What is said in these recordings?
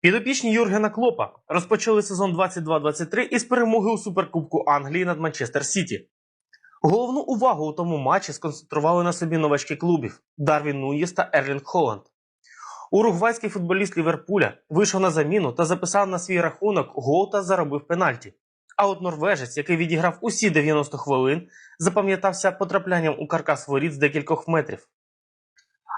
Підопічні Юргена Клопа розпочали сезон 22-23 із перемоги у Суперкубку Англії над Манчестер Сіті. Головну увагу у тому матчі сконцентрували на собі новачки клубів Дарвін Нуїс та Ерлінг Холланд. Уругвайський футболіст Ліверпуля вийшов на заміну та записав на свій рахунок гол та заробив пенальті. А от норвежець, який відіграв усі 90 хвилин, запам'ятався потраплянням у каркас воріт з декількох метрів.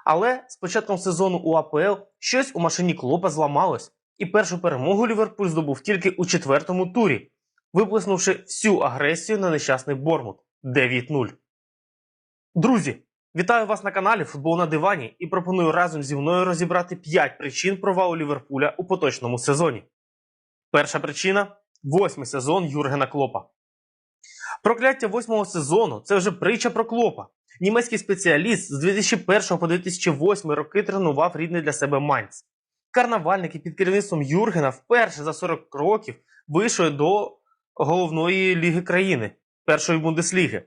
Але з початком сезону у АПЛ щось у машині Клопа зламалось, і першу перемогу Ліверпуль здобув тільки у четвертому турі, виплеснувши всю агресію на нещасний Бормут 9-0. Друзі, вітаю вас на каналі Футбол на дивані і пропоную разом зі мною розібрати 5 причин провалу Ліверпуля у поточному сезоні. Перша причина восьмий сезон Юргена Клопа. Прокляття восьмого сезону це вже притча про Клопа. Німецький спеціаліст з 2001 по 2008 роки тренував рідний для себе Майнц. Карнавальники під керівництвом Юргена вперше за 40 років вийшли до головної ліги країни першої бундесліги.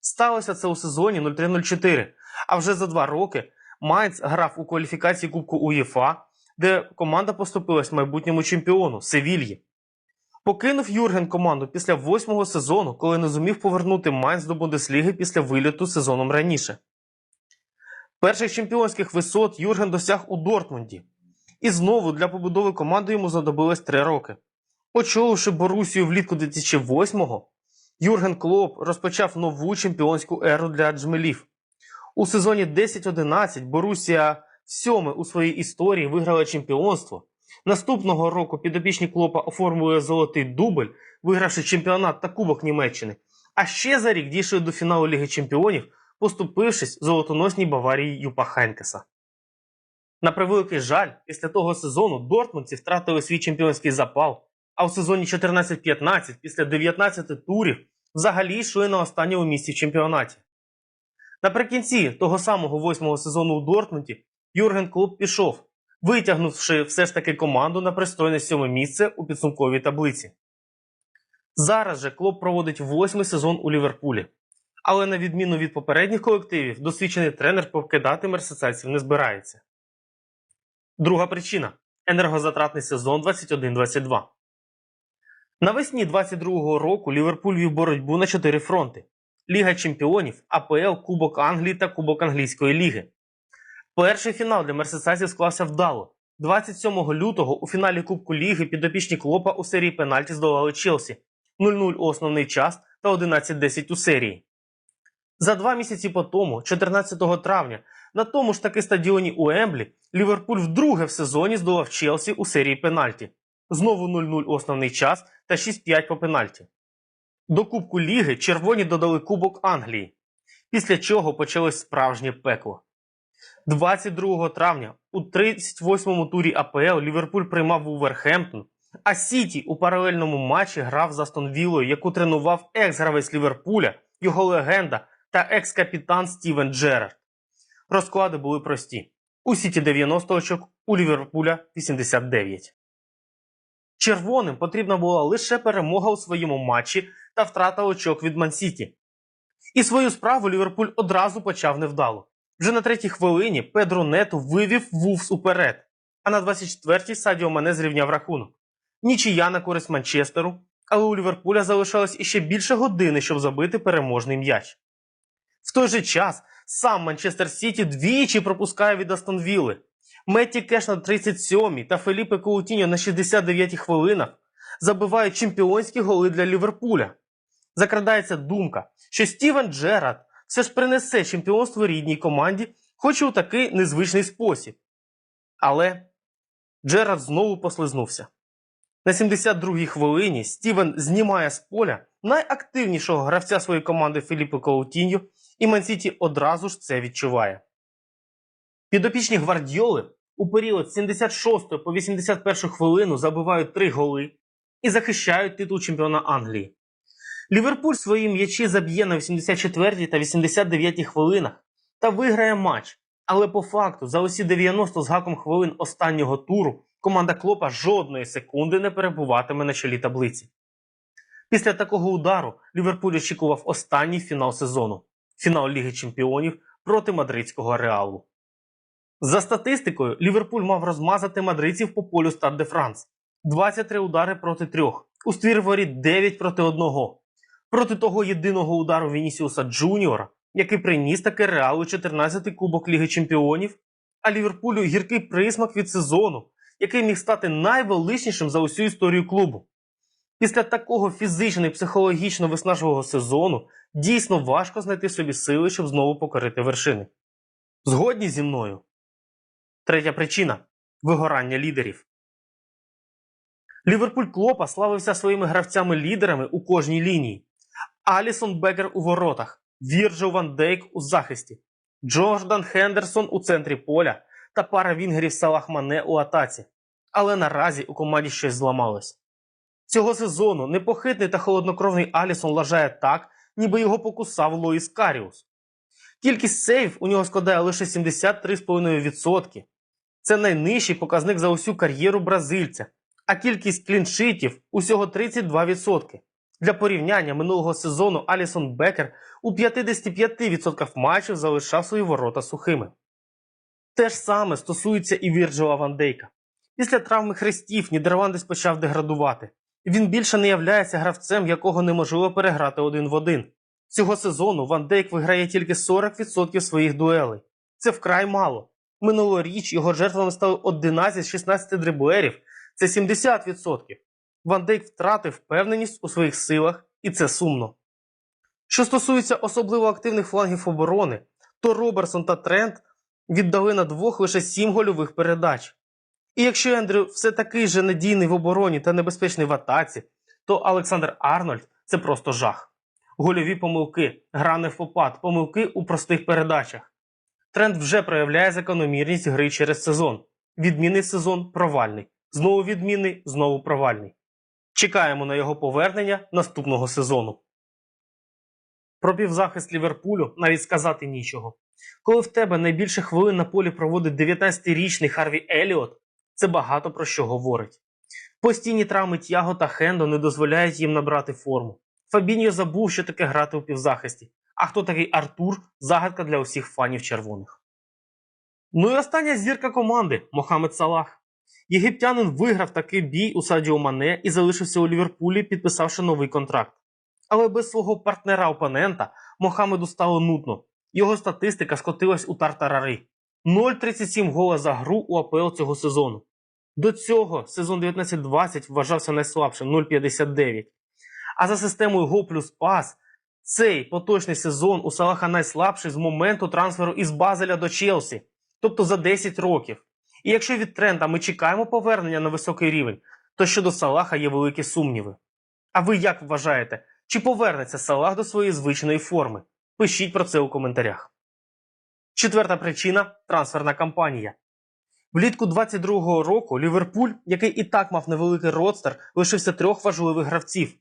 Сталося це у сезоні 03-04, а вже за два роки Майнц грав у кваліфікації Кубку УЄФА, де команда поступилась майбутньому чемпіону Севільї. Покинув Юрген команду після восьмого сезону, коли не зумів повернути Майнц до Бундесліги після виліту сезоном раніше. Перших чемпіонських висот Юрген досяг у Дортмунді. І знову для побудови команди йому знадобилось три роки. Очоливши Борусію влітку 2008-го, Юрген Клоп розпочав нову чемпіонську еру для джмелів. У сезоні 10-11 Борусія сьоме у своїй історії виграла чемпіонство. Наступного року підопічні Клопа оформили золотий дубль, вигравши чемпіонат та Кубок Німеччини. А ще за рік дійшли до фіналу Ліги Чемпіонів, поступившись золотоносній Баварії Юпа Хенкеса. На превеликий жаль, після того сезону Дортмундці втратили свій чемпіонський запал, а у сезоні 14-15 після 19 турів взагалі йшли на останньому місці в чемпіонаті. Наприкінці того самого восьмого сезону у Дортмунді Юрген Клоп пішов, витягнувши все ж таки команду на пристойне сьоме місце у підсумковій таблиці. Зараз же Клоп проводить восьмий сезон у Ліверпулі. Але на відміну від попередніх колективів, досвідчений тренер покидати мерсисайців не збирається. Друга причина енергозатратний сезон 21-22. Навесні 22-го року Ліверпуль вів боротьбу на чотири фронти: Ліга Чемпіонів, АПЛ, Кубок Англії та Кубок Англійської ліги. Перший фінал для мерсисайців склався вдало. 27 лютого у фіналі Кубку Ліги підопічні Клопа у серії пенальті здолали Челсі 0-0 у основний час та 11-10 у серії. За два місяці по тому, 14 травня, на тому ж таки стадіоні у Емблі, Ліверпуль вдруге в сезоні здолав Челсі у серії пенальті. Знову 0-0 основний час та 6-5 по пенальті. До Кубку Ліги червоні додали Кубок Англії, після чого почалось справжнє пекло. 22 травня у 38-му турі АПЛ Ліверпуль приймав Вулверхемптон, а Сіті у паралельному матчі грав з Астон Віллою, яку тренував екс-гравець Ліверпуля, його легенда та екс-капітан Стівен Джерард. Розклади були прості: у Сіті 90 очок, у Ліверпуля 89. Червоним потрібна була лише перемога у своєму матчі та втрата очок від Мансіті. І свою справу Ліверпуль одразу почав невдало. Вже на третій хвилині Педро Нету вивів Вувс уперед, а на 24-й Садіо Мане зрівняв рахунок. Нічия на користь Манчестеру, але у Ліверпуля залишалось іще більше години, щоб забити переможний м'яч. В той же час сам Манчестер Сіті двічі пропускає від Астон Вілли. Метті Кеш на 37-й та Феліпе Коутіньо на 69-й хвилинах забивають чемпіонські голи для Ліверпуля. Закрадається думка, що Стівен Джерард все ж принесе чемпіонство рідній команді, хоч і у такий незвичний спосіб. Але Джерард знову послизнувся. На 72-й хвилині Стівен знімає з поля найактивнішого гравця своєї команди Філіппо Коутіньо, і Мансіті одразу ж це відчуває. Підопічні гвардіоли у період з 76 по 81 хвилину забивають три голи і захищають титул чемпіона Англії. Ліверпуль свої м'ячі заб'є на 84 й та 89 хвилинах та виграє матч. Але по факту за усі 90 з гаком хвилин останнього туру команда Клопа жодної секунди не перебуватиме на чолі таблиці. Після такого удару Ліверпуль очікував останній фінал сезону фінал Ліги Чемпіонів проти мадридського Реалу. За статистикою, Ліверпуль мав розмазати мадридців по полю Стад де Франс. 23 удари проти 3. У ствір воріт 9 проти 1. Проти того єдиного удару Вінісіуса Джуніора, який приніс таки реалу 14-й Кубок Ліги Чемпіонів, а Ліверпулю гіркий присмак від сезону, який міг стати найвеличнішим за усю історію клубу. Після такого фізично і психологічно виснажливого сезону дійсно важко знайти собі сили, щоб знову покорити вершини. Згодні зі мною. Третя причина вигорання лідерів. Ліверпуль Клопа славився своїми гравцями-лідерами у кожній лінії. Алісон Бекер у воротах, Вірджил Ван Дейк у захисті, Джордан Хендерсон у центрі поля та пара вінгерів Салах Мане у атаці. Але наразі у команді щось зламалось. Цього сезону непохитний та холоднокровний Алісон лажає так, ніби його покусав Лоїс Каріус. Кількість сейв у нього складає лише 73,5%. Це найнижчий показник за усю кар'єру бразильця, а кількість кліншитів усього 32%. Для порівняння минулого сезону Алісон Бекер у 55% матчів залишав свої ворота сухими. Те ж саме стосується і Вірджила Ван Дейка. Після травми хрестів Нідерландець почав деградувати. Він більше не являється гравцем, якого неможливо переграти один в один. Цього сезону Ван Дейк виграє тільки 40% своїх дуелей. Це вкрай мало. Минулоріч його жертвами стали 11 з 16 дриблерів. Це 70%. Ван Дейк втратив впевненість у своїх силах, і це сумно. Що стосується особливо активних флангів оборони, то Роберсон та Трент віддали на двох лише 7 гольових передач. І якщо Ендрю все такий же надійний в обороні та небезпечний в атаці, то Олександр Арнольд це просто жах. Гольові помилки, гра не в попад, помилки у простих передачах. Тренд вже проявляє закономірність гри через сезон. Відмінний сезон провальний. Знову відмінний, знову провальний. Чекаємо на його повернення наступного сезону. Про півзахист Ліверпулю навіть сказати нічого. Коли в тебе найбільше хвилин на полі проводить 19-річний Харві Еліот, це багато про що говорить. Постійні травми Тяго та Хендо не дозволяють їм набрати форму. Фабіньо забув, що таке грати у півзахисті. А хто такий Артур загадка для усіх фанів червоних. Ну і остання зірка команди Мохамед Салах. Єгиптянин виграв такий бій у Садіо Мане і залишився у Ліверпулі, підписавши новий контракт. Але без свого партнера-опонента Мохамеду стало нудно. Його статистика скотилась у тартарари. 0,37 гола за гру у АПЛ цього сезону. До цього сезон 19-20 вважався найслабшим 0,59. А за системою гол плюс пас цей поточний сезон у Салаха найслабший з моменту трансферу із Базеля до Челсі, тобто за 10 років. І якщо від тренда ми чекаємо повернення на високий рівень, то щодо Салаха є великі сумніви. А ви як вважаєте, чи повернеться Салах до своєї звичної форми? Пишіть про це у коментарях. Четверта причина трансферна кампанія. Влітку 22-го року Ліверпуль, який і так мав невеликий родстер, лишився трьох важливих гравців.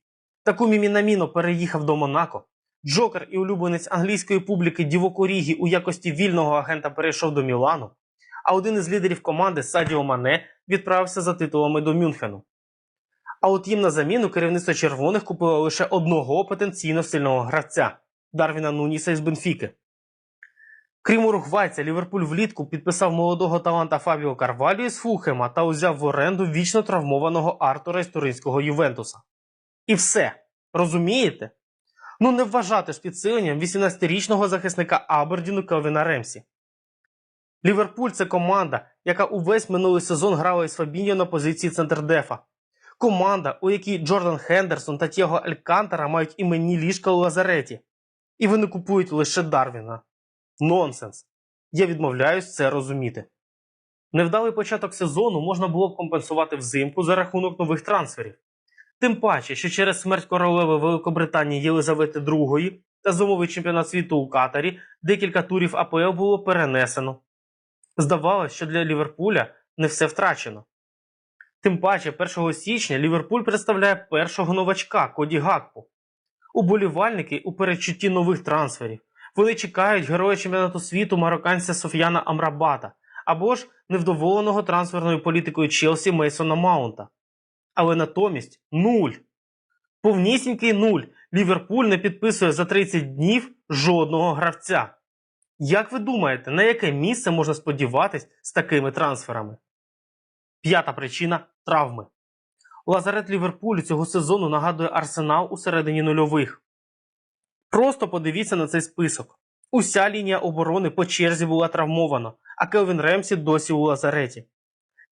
Такумі Мінаміно переїхав до Монако. Джокер і улюбленець англійської публіки Діво Рігі у якості вільного агента перейшов до Мілану, а один із лідерів команди Садіо Мане відправився за титулами до Мюнхену. А от їм на заміну керівництво червоних купило лише одного потенційно сильного гравця Дарвіна Нуніса із Бенфіки. Крім уругвайця, Ліверпуль влітку підписав молодого таланта Фабіо Карвалію із Фулхема та узяв в оренду вічно травмованого Артура із туринського Ювентуса. І все. Розумієте? Ну не вважати ж підсиленням 18-річного захисника Абердіну Келвіна Ремсі. Ліверпуль це команда, яка увесь минулий сезон грала із Фабіньо на позиції центрдефа. Команда, у якій Джордан Хендерсон та Тєго Алькантара мають іменні ліжка у Лазареті. І вони купують лише Дарвіна. Нонсенс. Я відмовляюсь це розуміти. Невдалий початок сезону можна було компенсувати взимку за рахунок нових трансферів. Тим паче, що через смерть королеви Великобританії Єлизавети II та зимовий чемпіонат світу у Катарі декілька турів АПЛ було перенесено. Здавалось, що для Ліверпуля не все втрачено. Тим паче, 1 січня Ліверпуль представляє першого новачка Коді Гакпу. Уболівальники у передчутті нових трансферів. Вони чекають героя чемпіонату світу марокканця Соф'яна Амрабата або ж невдоволеного трансферною політикою Челсі Мейсона Маунта. Але натомість нуль. Повнісінький нуль. Ліверпуль не підписує за 30 днів жодного гравця. Як ви думаєте, на яке місце можна сподіватись з такими трансферами? П'ята причина травми. Лазарет Ліверпулю цього сезону нагадує арсенал у середині нульових. Просто подивіться на цей список. Уся лінія оборони по черзі була травмована, а Келвін Ремсі досі у лазареті.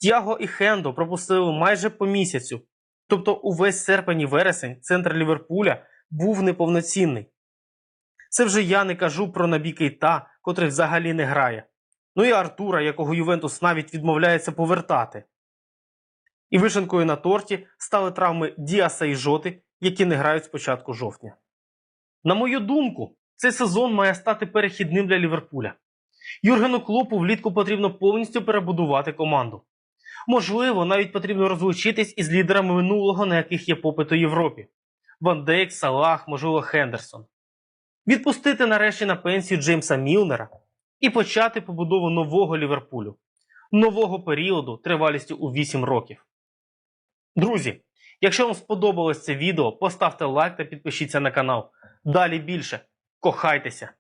Тяго і Хендо пропустили майже по місяцю. Тобто увесь серпень і вересень центр Ліверпуля був неповноцінний. Це вже я не кажу про набій Кейта, котрий взагалі не грає. Ну і Артура, якого Ювентус навіть відмовляється повертати. І вишенкою на торті стали травми Діаса і Жоти, які не грають з початку жовтня. На мою думку, цей сезон має стати перехідним для Ліверпуля. Юргену Клопу влітку потрібно повністю перебудувати команду. Можливо, навіть потрібно розлучитись із лідерами минулого, на яких є попит у Європі: Ван Дейк, Салах, можливо, Хендерсон. Відпустити нарешті на пенсію Джеймса Мілнера і почати побудову нового Ліверпулю, нового періоду тривалістю у 8 років. Друзі, якщо вам сподобалось це відео, поставте лайк та підпишіться на канал. Далі більше. Кохайтеся!